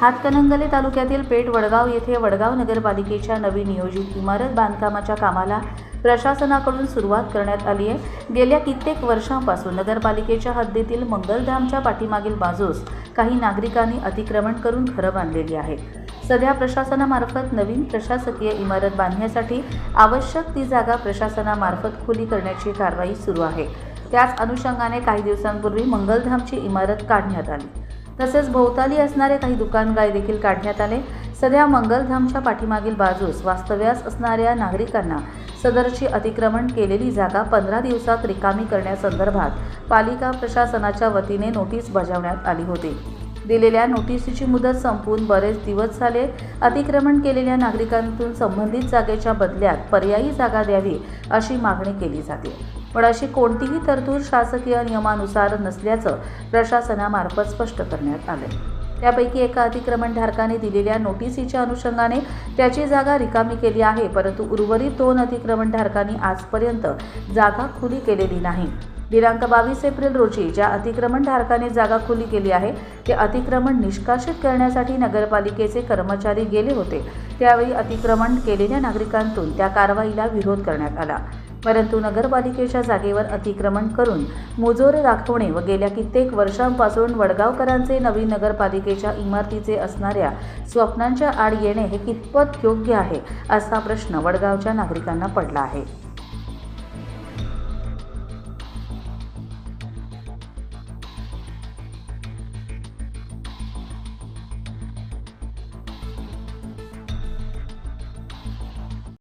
हातकणंगले तालुक्यातील पेठ वडगाव येथे वडगाव नगरपालिकेच्या नवीन नियोजित इमारत बांधकामाच्या कामाला प्रशासनाकडून सुरुवात करण्यात आली आहे. गेल्या कित्येक वर्षांपासून नगरपालिकेच्या हद्दीतील मंगलधामच्या पाठीमागील बाजूस काही नागरिकांनी अतिक्रमण करून घरं बांधलेली आहेत. सध्या प्रशासनामार्फत नवीन प्रशासकीय इमारत बांधण्यासाठी आवश्यक ती जागा प्रशासनामार्फत खुली करण्याची कारवाई सुरू आहे. त्याच अनुषंगाने काही दिवसांपूर्वी मंगलधामची इमारत काढण्यात आली. तसेच भोवताली असणारे काही दुकानगाळे देखील काढण्यात आले. सध्या मंगलधामच्या पाठीमागील बाजूस वास्तव्यास असणाऱ्या नागरिकांना सदरची अतिक्रमण केलेली जागा पंधरा दिवसात रिकामी करण्यासंदर्भात पालिका प्रशासनाच्या वतीने नोटीस बजावण्यात आली होती. दिलेल्या नोटिसीची मुदत संपून बरेच दिवस झाले. अतिक्रमण केलेल्या नागरिकांतून संबंधित जागेच्या बदल्यात पर्यायी जागा द्यावी अशी मागणी केली जाते. पण अशी कोणतीही तरतूद शासकीय नियमानुसार नसल्याचं प्रशासनामार्फत स्पष्ट करण्यात आलं त्यापैकी एका अतिक्रमणधारकाने दिलेल्या नोटिसीच्या अनुषंगाने त्याची जागा रिकामी केली आहे परंतु उर्वरित दोन अतिक्रमणधारकांनी आजपर्यंत जागा खुली केलेली नाही. दिनांक बावीस एप्रिल रोजी ज्या अतिक्रमणधारकाने जागा खुली केली आहे ते अतिक्रमण निष्कासित करण्यासाठी नगरपालिकेचे कर्मचारी गेले होते. त्यावेळी अतिक्रमण केलेल्या नागरिकांतून त्या कारवाईला विरोध करण्यात आला. परंतु नगरपालिकेच्या जागेवर अतिक्रमण करून मुजोर दाखवणे व गेल्या कित्येक वर्षांपासून वडगावकरांचे नवीन नगरपालिकेच्या इमारतीचे असणाऱ्या स्वप्नांच्या आड येणे हे कितपत योग्य आहे असा प्रश्न वडगावच्या नागरिकांना पडला आहे.